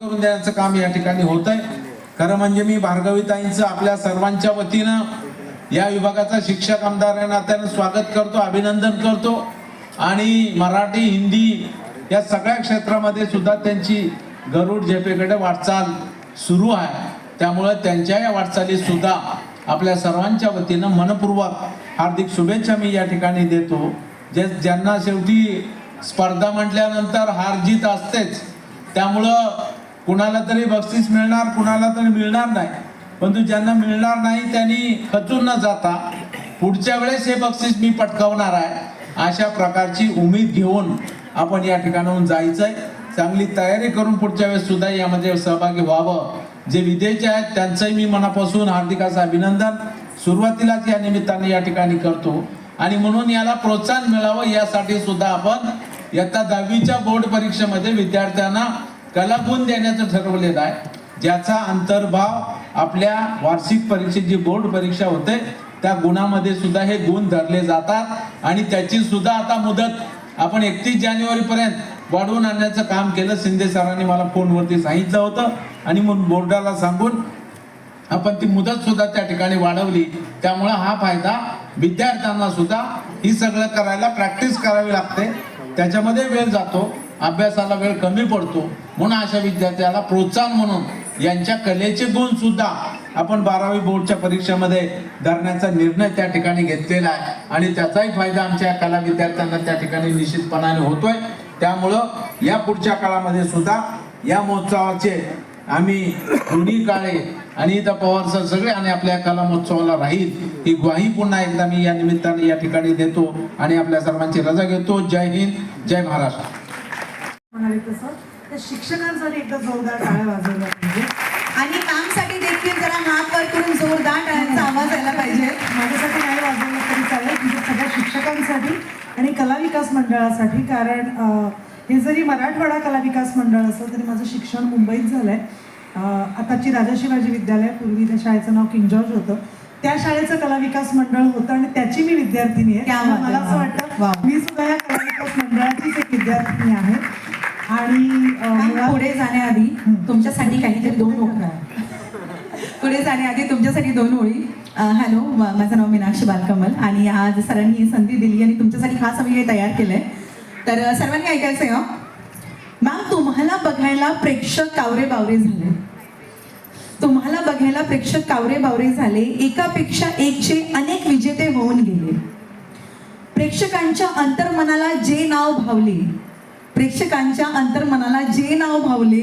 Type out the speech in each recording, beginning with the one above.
करून काम या ठिकाणी होत आहे खरं म्हणजे मी भार्गवीताईंचं आपल्या सर्वांच्या वतीनं या विभागाचा शिक्षक आमदार या नात्यानं स्वागत करतो अभिनंदन करतो. आणि मराठी हिंदी या सगळ्या क्षेत्रामध्ये सुद्धा त्यांची गरुड झेपेकडे वाटचाल सुरू आहे. त्यामुळं त्यांच्या या वाटचालीत सुद्धा आपल्या सर्वांच्या वतीनं मनपूर्वक हार्दिक शुभेच्छा मी या ठिकाणी देतो. जे ज्यांना शेवटी स्पर्धा म्हटल्यानंतर हार जीत असतेच त्यामुळं कुणाला तरी बक्षीस मिळणार कुणाला तरी मिळणार नाही. परंतु ज्यांना मिळणार नाही त्यांनी खचून न जाता पुढच्या वेळेस हे बक्षीस मी पटकावणार आहे अशा प्रकारची उमेद घेऊन आपण या ठिकाणाहून जायचंय. चांगली तयारी करून पुढच्या वेळेस सुद्धा यामध्ये सहभागी व्हावं. जे विदेश आहेत त्यांचंही मी मनापासून हार्दिकाचं अभिनंदन. सुरुवातीलाच या निमित्ताने या ठिकाणी करतो. आणि म्हणून याला प्रोत्साहन मिळावं यासाठी सुद्धा आपण इयत्ता दहावीच्या बोर्ड परीक्षेमध्ये विद्यार्थ्यांना कलागुण देण्याचं ठरवलेलं आहे. ज्याचा अंतर्भाव आपल्या वार्षिक परीक्षेत जी बोर्ड परीक्षा होते त्या गुणामध्ये सुद्धा हे गुण धरले जातात. आणि त्याची सुद्धा आता मुदत आपण एकतीस जानेवारी पर्यंत वाढवून आणण्याचं काम केलं. शिंदे सरांनी मला फोनवरती सांगितलं होतं. आणि मग बोर्डाला सांगून आपण ती मुदत सुद्धा त्या ठिकाणी वाढवली. त्यामुळं हा फायदा विद्यार्थ्यांना सुद्धा ही सगळं करायला प्रॅक्टिस करावी लागते. त्याच्यामध्ये वेळ जातो. अभ्यासाला वेळ कमी पडतो. म्हणून अशा विद्यार्थ्याला प्रोत्साहन म्हणून यांच्या कलेचे गुण सुद्धा आपण बारावी बोर्डच्या परीक्षेमध्ये धरण्याचा निर्णय त्या ठिकाणी घेतलेला आहे. आणि त्याचाही फायदा आमच्या कला विद्यार्थ्यांना त्या ठिकाणी निश्चितपणाने होतोय. त्यामुळं या पुढच्या काळामध्ये सुद्धा या महोत्सवाचे आम्ही दोन्ही काळे आणि इथं पवार सर सगळे आणि आपल्या कला महोत्सवाला राहील ही ग्वाही पुन्हा एकदा मी या निमित्ताने या ठिकाणी देतो आणि आपल्या सर्वांची रजा घेतो. जय हिंद जय महाराष्ट्र. म्हणाले तसं. त्या शिक्षकांसाठी एकदा जोरदार टाळ्या वाजवल्या पाहिजे. आणि मॅमसाठी देखील जरा हात वर करून जोरदार टाळ्यांचा आवाज यायला पाहिजे. माझ्यासाठी नाही वाजवलं तरी चालेल म्हणजे सगळ्या शिक्षकांसाठी आणि कला विकास मंडळासाठी. कारण हे जरी मराठवाडा कला विकास मंडळ असलं तरी माझं शिक्षण मुंबईत झालंय. अं, आताची राजा शिवाजी विद्यालय पूर्वी त्या शाळेचं नाव किंग जॉर्ज होतं. त्या शाळेचं कला विकास मंडळ होतं आणि त्याची मी विद्यार्थिनी आहे. आहे, मला असं. वाटतं. मी सुद्धा या कला विकास मंडळाचीच एक विद्यार्थिनी आहे. आणि पुढे जाण्याआधी तुमच्यासाठी काहीतरी दोन ओळी पुढे जाण्याआधी तुमच्यासाठी दोन ओळी. हॅलो माझं नाव मीनाक्षी बालकमल आणि आज सरांनी ही संधी दिली आणि तुमच्यासाठी खास आम्ही हे तयार केलंय. तर अं, सर्वांनी ऐकायचं आहे मॅम तुम्हाला बघायला प्रेक्षक कावरे बावरे झाले. तुम्हाला बघायला प्रेक्षक कावरे बावरे झाले एकापेक्षा एकचे अनेक विजेते होऊन गेले. प्रेक्षकांच्या अंतर्मनाला जे नाव भावले प्रेक्षकांच्या अंतर्मनाला जे नाव भावले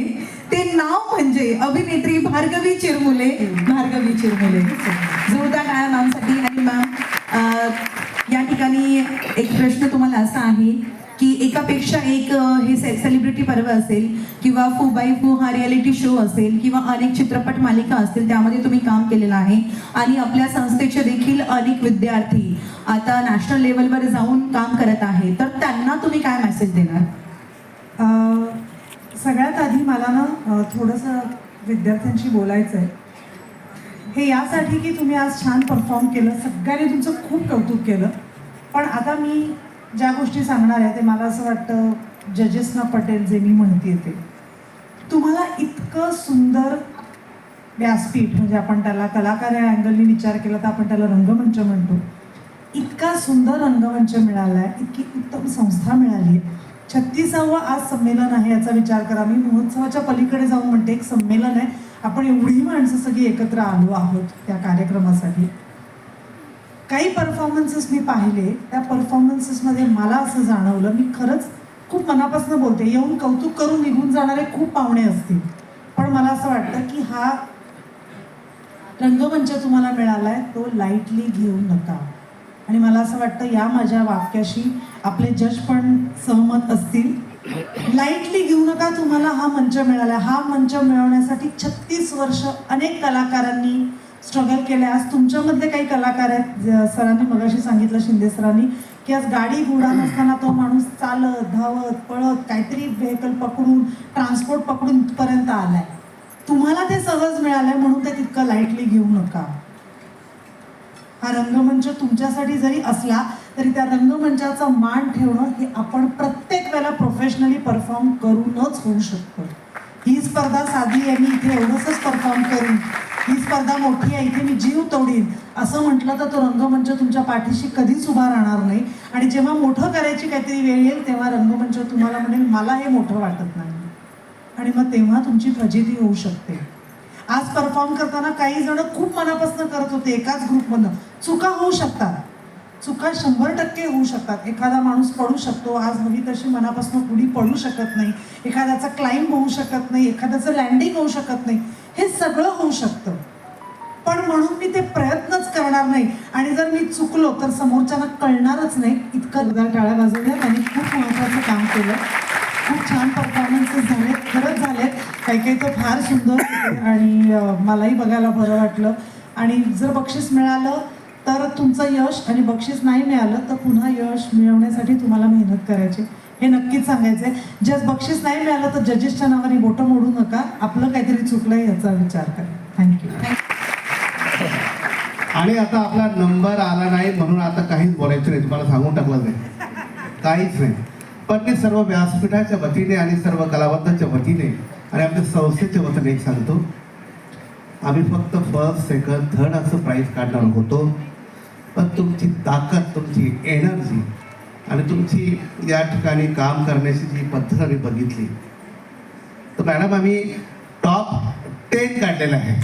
ते नाव म्हणजे अभिनेत्री भार्गवी चिरमुले. भार्गवी चिरमुले. जोरदार टाळ्या मॅमसाठी आणि मॅम या ठिकाणी एक प्रश्न तुम्हाला असा आहे की एकापेक्षा एक हे से सेलिब्रिटी पर्व असेल किंवा फू बाय फू हा रियालिटी शो असेल किंवा अनेक चित्रपट मालिका असतील त्यामध्ये तुम्ही काम केलेलं आहे. आणि आपल्या संस्थेचे देखील अनेक विद्यार्थी आता नॅशनल लेवलवर जाऊन काम करत आहे. तर त्यांना तुम्ही काय मेसेज देणार? सगळ्यात आधी मला ना थोडंसं विद्यार्थ्यांशी बोलायचं आहे हे यासाठी की तुम्ही आज छान परफॉर्म केलं सगळ्यांनी तुमचं खूप कौतुक केलं. पण आता मी ज्या गोष्टी सांगणार आहे ते मला असं वाटतं जजेसना पटेल जे मी म्हणते ते. तुम्हाला इतकं सुंदर व्यासपीठ म्हणजे आपण त्याला कलाकार या अँगलनी विचार केला तर आपण त्याला रंगमंच म्हणतो. इतका सुंदर रंगमंच मिळाला आहे इतकी उत्तम संस्था मिळाली आहे छत्तीसावं आज संमेलन आहे याचा विचार करा. मी महोत्सवाच्या पलीकडे जाऊन म्हणते एक संमेलन आहे. आपण एवढी माणसं सगळी एकत्र आलो आहोत त्या कार्यक्रमासाठी. काही परफॉर्मन्सेस मी पाहिले. त्या परफॉर्मन्सेसमध्ये मला असं जाणवलं मी खरंच खूप मनापासून बोलते. येऊन कौतुक करून निघून जाणारे खूप पाहुणे असतील. पण मला असं वाटतं की हा रंगमंच तुम्हाला मिळाला आहे तो लाईटली घेऊ नका. आणि मला असं वाटतं या माझ्या वाक्याशी आपले जज पण सहमत असतील. लाईटली घेऊ नका तुम्हाला हा मंच मिळाला. हा मंच मिळवण्यासाठी छत्तीस वर्ष अनेक कलाकारांनी स्ट्रगल केलं. आज तुमच्यामधले काही कलाकार आहेत. सरांनी मगाशी सांगितलं शिंदे सरांनी की आज गाडी घोडा नसताना तो माणूस चालत धावत पळत काहीतरी व्हेकल पकडून ट्रान्सपोर्ट पकडून इथपर्यंत आलाय. तुम्हाला ते सहज मिळालंय म्हणून ते तितकं लाईटली घेऊ नका. हा रंगमंच तुमच्यासाठी जरी असला तरी त्या रंगमंचाचा मान ठेवणं हे आपण प्रत्येक वेळेला प्रोफेशनली परफॉर्म करूनच होऊ शकतो. ही स्पर्धा साधी आहे मी इथे एवढंच परफॉर्म करीन. ही स्पर्धा मोठी आहे इथे मी जीव तोडीन. असं म्हटलं तर तो रंगमंच तुमच्या पाठीशी कधीच उभा राहणार नाही. आणि जेव्हा मोठं करायची काहीतरी वेळ येईल तेव्हा रंगमंच तुम्हाला म्हणेल मला हे मोठं वाटत नाही. आणि मग तेव्हा तुमची फजिती होऊ शकते. आज परफॉर्म करताना काही जण खूप मनापासून करत होते एकाच ग्रुपमधनं चुका होऊ शकतात. चुका शंभर टक्के होऊ शकतात. एखादा माणूस पडू शकतो. आज हवी तशी मनापासून पुढी पडू शकत नाही. एखाद्याचा क्लाइंब होऊ शकत नाही. एखाद्याचं लँडिंग होऊ शकत नाही. हे सगळं होऊ शकतं. पण म्हणून मी ते प्रयत्नच करणार नाही. आणि जर मी चुकलो तर समोरच्यानं कळणारच नाही. इतकं उदार टाळ्या वाजवल्या त्यांनी खूप महत्त्वाचं काम केलं. खूप छान परफॉर्मन्सेस झाले खरंच झाले. काही काही तर फार सुंदर आणि मलाही बघायला बरं वाटलं. आणि जर बक्षीस मिळालं तर तुमचं यश आणि बक्षीस नाही मिळालं तर पुन्हा यश मिळवण्यासाठी तुम्हाला मेहनत करायची. हे नक्कीच सांगायचं आहे जर बक्षीस नाही मिळालं तर जजेसच्या नावाने बोटं मोडू नका. आपलं काहीतरी चुकलंय याचा विचार करा. थँक्यू आणि आता आपला नंबर आला नाही म्हणून आता काहीच बोलायचं नाही. तुम्हाला सांगून टाकलं नाही. काहीच नाही. पण मी सर्व व्यासपीठाच्या वतीने आणि सर्व कलावंतांच्या वतीने आणि आपल्या संस्थेच्या वतीने एक सांगतो. आम्ही फक्त फर्स्ट सेकंड थर्ड असं प्राईज काढणार होतो. पण तुमची ताकद तुमची एनर्जी आणि तुमची या ठिकाणी काम करण्याची जी पद्धत आम्ही बघितली. तर मॅडम आम्ही टॉप टेन काढलेलं आहे.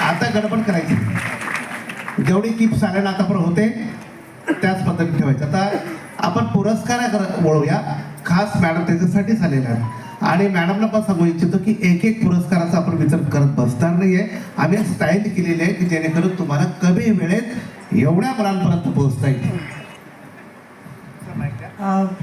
आता गडबड करायची. जेवढी किप्स आल्या आतापर्यंत होते त्याच पद्धतीने ठेवायचं. आता आपण पुरस्कार वळूया. खास मॅडम त्याच्यासाठीच आलेल्या आहेत आणि मॅडमला पण सांगू इच्छितो की एक एक पुरस्काराचा आपण विचार करत बसणार नाहीये. आम्ही स्टाईल केलेली आहे की जेणेकरून तुम्हाला कमी वेळेत एवढ्या मुलांपर्यंत पोहोचता येईल.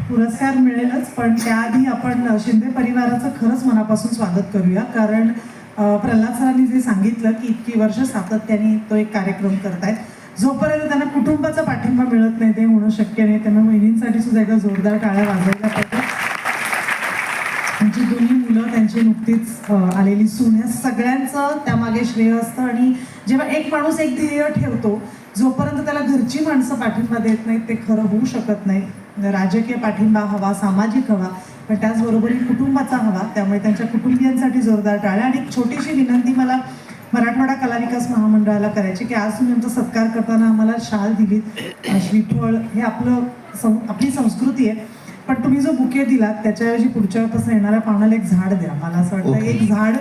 पुरस्कार मिळेलच पण त्याआधी आपण शिंदे परिवाराचं खरंच मनापासून स्वागत करूया. कारण प्रल्हाद सरांनी जे सांगितलं की इतकी वर्ष सातत्याने तो एक कार्यक्रम करतायत. जोपर्यंत त्यांना कुटुंबाचा पाठिंबा मिळत नाही ते होणं शक्य नाही. त्यांना बहिणींसाठी सुद्धा एकदा जोरदार टाळ्या वाजवायला पाहिजे. त्यांची दोन्ही मुलं त्यांची नुकतीच आलेली सून या सगळ्यांचं त्यामागे श्रेय असतं. आणि जेव्हा एक माणूस एक ध्येय ठेवतो जोपर्यंत त्याला घरची माणसं पाठिंबा देत नाहीत ते खरं होऊ शकत नाही. राजकीय पाठिंबा हवा सामाजिक हवा पण त्याचबरोबर कुटुंबाचा हवा. त्यामुळे त्यांच्या कुटुंबियांसाठी जोरदार टाळ्या. आणि एक छोटीशी विनंती मला मराठवाडा कला विकास महामंडळाला करायची की आज तुम्ही आमचा सत्कार करताना आम्हाला शाल दिलीत श्रीफळ हे आपलं सं आपली संस्कृती आहे पण तुम्ही जो बुके दिलात त्याच्याऐवजी पुढच्या वेळेपासून येणाऱ्या पाहुण्याला एक झाड द्या मला असं वाटतं. एक झाड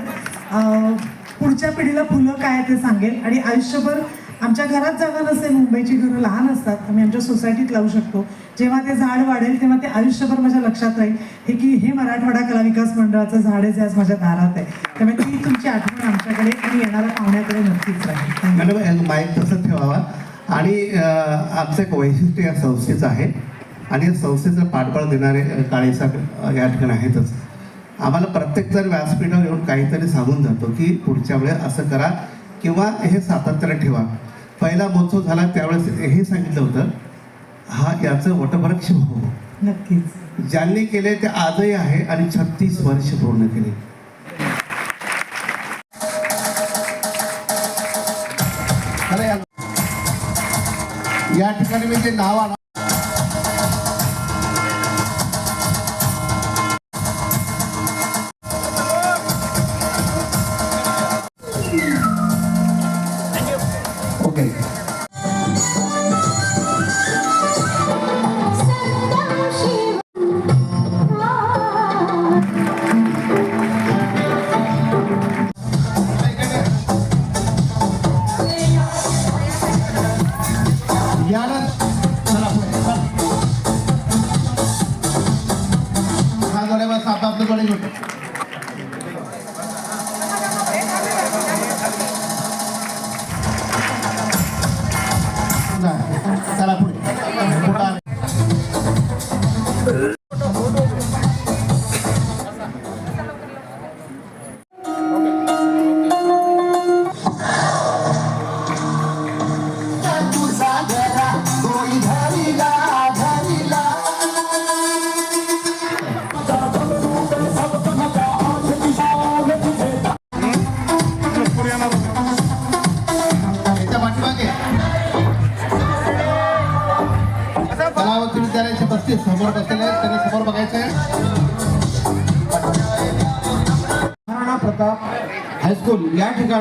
पुढच्या पिढीला फुलं काय ते सांगेल आणि आयुष्यभर आमच्या घरात जागा नसेल मुंबईची घरं लहान असतात आम्ही आमच्या सोसायटीत लावू शकतो. जेव्हा ते झाड वाढेल तेव्हा ते आयुष्यभर माझ्या लक्षात राहील. हे की हे मराठवाडा कला विकास मंडळाचं झाड आहे जे आज माझ्या दारात आहे. त्यामुळे ती तुमची आठवण आमच्याकडे आणि येणाऱ्या पाहुण्याकडे नक्कीच राहील. मॅडम माईक तसं ठेवावा. आणि आमचं एक वैशिष्ट्य या संस्थेचं आहे. आणि या संस्थेचं पाठबळ देणारे अं, या ठिकाणी आहेतच. आम्हाला प्रत्येक जण व्यासपीठावर येऊन काहीतरी सांगून जातो की पुढच्या वेळेस असं करा किंवा हे सातत्याने ठेवा. पहिला महोत्सव झाला त्यावेळेस हे सांगितलं होतं हा याचं वटवृक्ष हो. नक्कीच. ज्यांनी केले ते आजही आहे आणि छत्तीस वर्ष पूर्ण केले. या ठिकाणी मी जे नाव याला चला पुढे, चला. हा जोड्या बस आप आपलं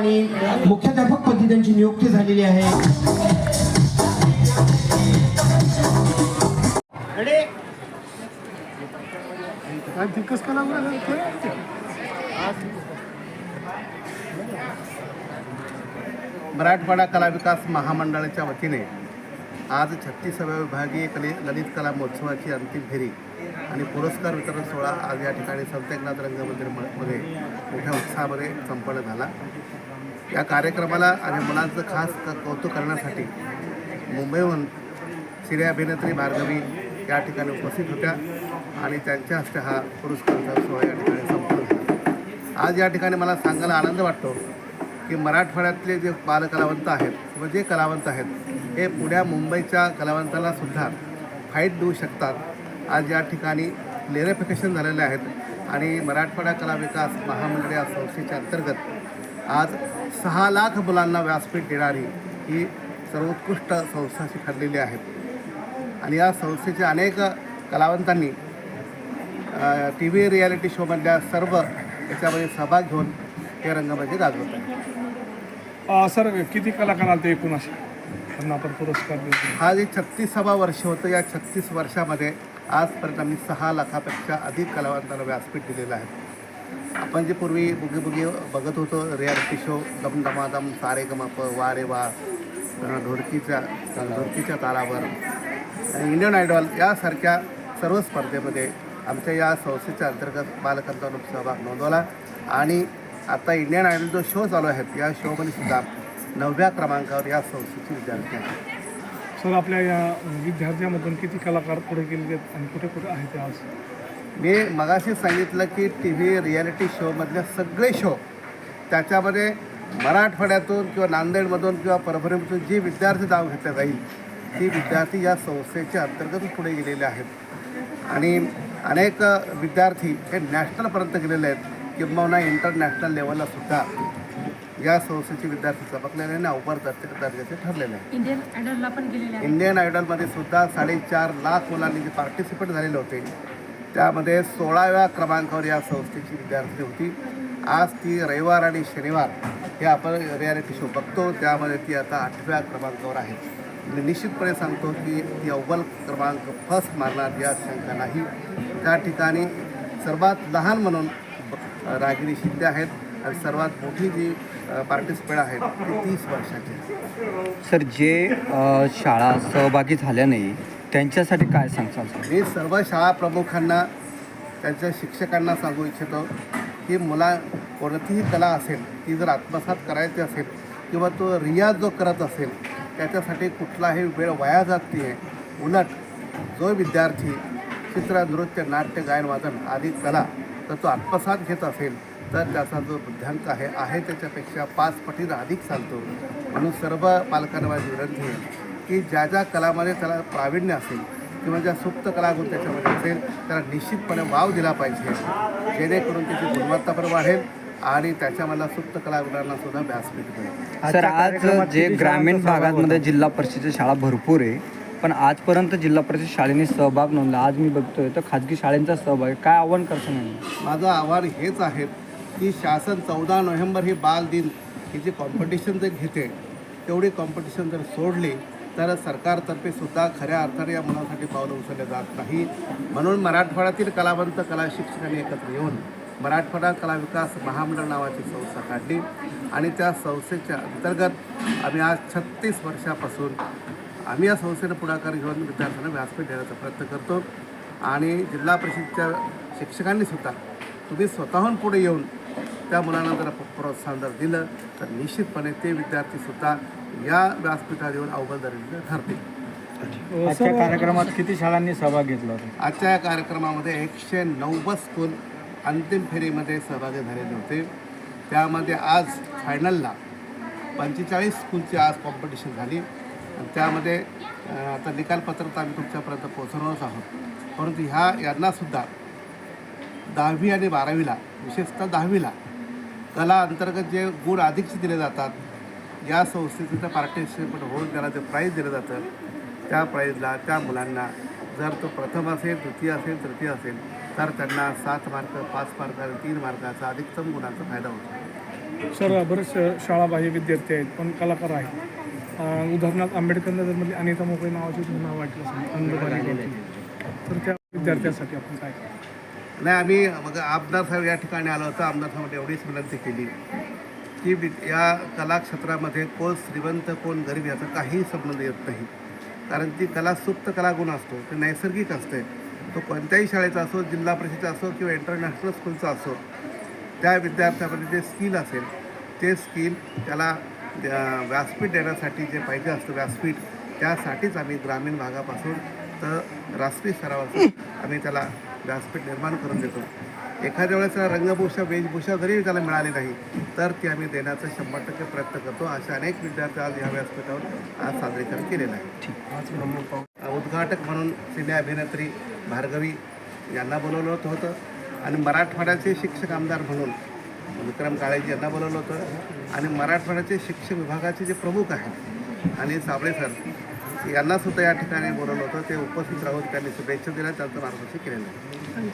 ठिकाणी मुख्याध्यापक पदी त्यांची नियुक्ती झालेली आहे. मराठवाडा कला विकास महामंडळाच्या वतीने आज छत्तीसाव्या विभागीय कले ललित कला महोत्सवाची अंतिम फेरी आणि पुरस्कार वितरण सोहळा आज या ठिकाणी संत एकनाथ रंगमंदिर म- मध्ये मोठ्या उत्साहामध्ये संपन्न झाला. या कार्यक्रमाला आणि मुलांचं खास कौतुक करण्यासाठी मुंबईहून सिने अभिनेत्री भार्गवी या ठिकाणी उपस्थित होत्या आणि त्यांच्या हस्ते हा पुरस्कार सोहळा या ठिकाणी संपन्न आज या ठिकाणी मला सांगायला आनंद वाटतो की मराठवाड्यातले जे बालकलावंत आहेत किंवा जे कलावंत आहेत हे पुण्या मुंबईच्या कलावंताला सुद्धा फाईट देऊ शकतात. आज या ठिकाणी क्लेरिफिकेशन झालेले आहेत आणि मराठवाडा कला विकास महामंडळ या संस्थेच्या अंतर्गत आज सहा लाख मुलांना व्यासपीठ देणारी ही सर्वोत्कृष्ट संस्था ठरलेली आहेत आणि या संस्थेच्या अनेक कलावंतांनी टी व्ही रियालिटी शोमधल्या सर्व याच्यामध्ये सहभाग घेऊन हे रंगमंदिर गाजवत आहे. सर किती कलाकार आले ते एकूण असे? त्यांना आपण पुरस्कार हा जे छत्तीसावा वर्ष होतं या छत्तीस वर्षामध्ये आजपर्यंत आम्ही सहा लाखापेक्षा अधिक कलावंतांना व्यासपीठ दिलेलं आहे. आपण जे पूर्वी बुगी बुगी बघत होतो रियालिटी शो दम दमादम सारे गमप वा रे वा ढोरकीच्या ढोरकीच्या तालावर आणि इंडियन आयडॉल यासारख्या सर्व स्पर्धेमध्ये आमच्या या संस्थेच्या अंतर्गत बालकांचा सहभाग नोंदवला. आणि आता इंडियन आयडॉल जो शो चालू आहेत या शोमध्ये सुद्धा नवव्या क्रमांकावर या संस्थेचे विद्यार्थी आहेत. सर आपल्या या विद्यार्थ्यामधून किती कलाकार पुढे गेले आहेत आणि कुठे कुठे आहेत आज? मी मगाशी सांगितलं की टी व्ही रियालिटी शोमधले सगळे शो त्याच्यामध्ये मराठवाड्यातून किंवा नांदेडमधून किंवा परभणीमधून जी विद्यार्थी नाव घेतलं जाईल ती विद्यार्थी या संस्थेच्या अंतर्गत पुढे गेलेले आहेत. आणि अनेक विद्यार्थी हे नॅशनलपर्यंत गेलेले आहेत किंबहुना इंटरनॅशनल लेवलला सुद्धा या संस्थेचे विद्यार्थी चमकलेले आणि अवघड दर्जे दर्जाचे ठरलेले आहेत. इंडियन आयडलला पण गेलेले आहे इंडियन आयडलमध्ये सुद्धा साडेचार लाख मुलांनी जे पार्टिसिपेट झालेले होते त्यामध्ये सोळाव्या क्रमांकावर या संस्थेची विद्यार्थी होती. आज ती रविवार आणि शनिवार हे आपण रियालिटी शो बघतो. त्यामध्ये ती आता आठव्या क्रमांकावर आहे. मी निश्चितपणे सांगतो की ती अव्वल क्रमांक फर्स्ट मारणार या शंका नाही. त्या ठिकाणी सर्वात लहान म्हणून ब- शिंदे आहेत आणि सर्वात मोठी जी पार्टिसिपेट आहेत ती तीस वर्षाची सर जे शाळा सहभागी झाल्या नाही त्यांच्यासाठी काय सांगसाल सर? मी सर्व शाळा प्रमुखांना त्यांच्या शिक्षकांना सांगू इच्छितो की मुला कोणतीही कला असेल ती जर आत्मसात करायची असेल किंवा तो रियाज जो करत असेल त्याच्यासाठी कुठलाही वेळ वाया जात नाही आहे उलट जो विद्यार्थी चित्र नृत्य नाट्य गायन वादन आदी कला तर तो आत्मसात घेत असेल तर त्याचा जो बुद्ध्यांक आहे आहे त्याच्यापेक्षा पाच पटीनं अधिक चालतो. म्हणून सर्व पालकांना माझी विनंती आहे. की ज्या ज्या कलामध्ये त्याला प्रावीण्य असेल किंवा ज्या सुप्त कलागुण त्याच्यामध्ये असेल त्याला निश्चितपणे वाव दिला पाहिजे जेणेकरून त्याची गुणवत्ता पण वाढेल आणि त्याच्यामधला सुप्त कलागुणांना सुद्धा व्यासपीठ मिळेल सर आज जे ग्रामीण भागामध्ये जिल्हा परिषदेच्या शाळा भरपूर आहे पण आजपर्यंत जिल्हा परिषद शाळेने सहभाग नोंदला. आज मी बघतोय तर खाजगी शाळेंचा सहभाग आहे. काय आव्हान करतो नाही माझं आव्हान हेच आहे की शासन चौदा नोव्हेंबर ही बाल दिन ही जी कॉम्पिटिशन जर घेते तेवढी कॉम्पिटिशन जर सोडली तर सरकारतर्फे सुद्धा खऱ्या अर्थाने या मुलांसाठी पावलं उचलले जात नाही म्हणून मराठवाड्यातील कलावंत कला शिक्षकांनी एकत्र येऊन मराठवाडा कला विकास महामंडळ नावाची संस्था काढली आणि त्या संस्थेच्या अंतर्गत आम्ही आज छत्तीस वर्षापासून आम्ही या संस्थेनं पुढाकार घेऊन विद्यार्थ्यांना व्यासपीठ देण्याचा प्रयत्न करतो आणि जिल्हा परिषदच्या शिक्षकांनी सुद्धा तुम्ही स्वतःहून पुढे येऊन त्या मुलांना जर प्रोत्साहन जर दिलं तर निश्चितपणे ते विद्यार्थीसुद्धा या व्यासपीठावर येऊन अवघड दर्जाचे ठरतील आजच्या कार्यक्रमात किती शाळांनी सहभाग घेतला होता? आजच्या या कार्यक्रमामध्ये एकशे नव्वद स्कूल अंतिम फेरीमध्ये सहभागी झालेले होते. त्यामध्ये आज फायनलला पंचेचाळीस स्कूलची आज कॉम्पिटिशन झाली. आणि त्यामध्ये आता निकालपत्र तर आम्ही तुमच्यापर्यंत पोहोचवणारच आहोत. परंतु ह्या यांनासुद्धा दहावी आणि बारावीला विशेषतः दहावीला कला अंतर्गत जे गुण अधिकचे दिले जातात या संस्थेचं त्या पार्टिसिपेट होऊन त्याला जे प्राईज दिलं जातं त्या प्राईजला त्या मुलांना जर तो प्रथम असेल द्वितीय असेल तृतीय असेल तर त्यांना सात मार्क पाच मार्क आणि तीन मार्काचा अधिकतम गुणाचा फायदा होतो. सर बरेचसे शाळाबाह्य विद्यार्थी आहेत पण कलाकार आहेत. उदाहरणार्थ आंबेडकर नगरमधली अनिता मोकळे नावाची तुम्ही नाव अंधबालिकांची तर त्या विद्यार्थ्यांसाठी आपण काय नाही आम्ही मग आमदार साहेब या ठिकाणी आलो होतो. आमदार साहेबांनी एवढीच विनंती केली. की वि या कलाक्षेत्रामध्ये कोण श्रीमंत कोण गरीब याचा काहीही संबंध येत नाही. कारण ती कला सुप्त कलागुण असतो ते नैसर्गिक असते. तो कोणत्याही शाळेचा असो जिल्हा परिषदेचा असो किंवा इंटरनॅशनल स्कूलचा असो त्या विद्यार्थ्यामध्ये जे स्किल असेल ते स्किल त्याला व्यासपीठ देण्यासाठी जे पाहिजे असतं व्यासपीठ त्यासाठीच आम्ही ग्रामीण भागापासून तर राष्ट्रीय स्तरावर आम्ही त्याला व्यासपीठ निर्माण करून देतो. एखाद्या वेळेस त्याला रंगभूषा वेशभूषा जरी त्याला मिळाली नाही तर ती आम्ही देण्याचा शंभर टक्के प्रयत्न करतो. असे अनेक विद्यार्थी आज या व्यासपीठावर आज सादरीकरण केलेलं आहे. उद्घाटक म्हणून सिने अभिनेत्री भार्गवी यांना बोलवलं होतं. आणि मराठवाड्याचे शिक्षक आमदार म्हणून विक्रम काळेजी यांना बोलवलं होतं. आणि मराठवाड्याचे शिक्षक विभागाचे जे प्रमुख आहेत आणि साबळे सर यांना सुद्धा या ठिकाणी बोलवलं होतं. ते उपस्थित राहून त्यांनी शुभेच्छा दिल्या त्यांचं मार्गदर्शन केलेलं आहे. Thank you.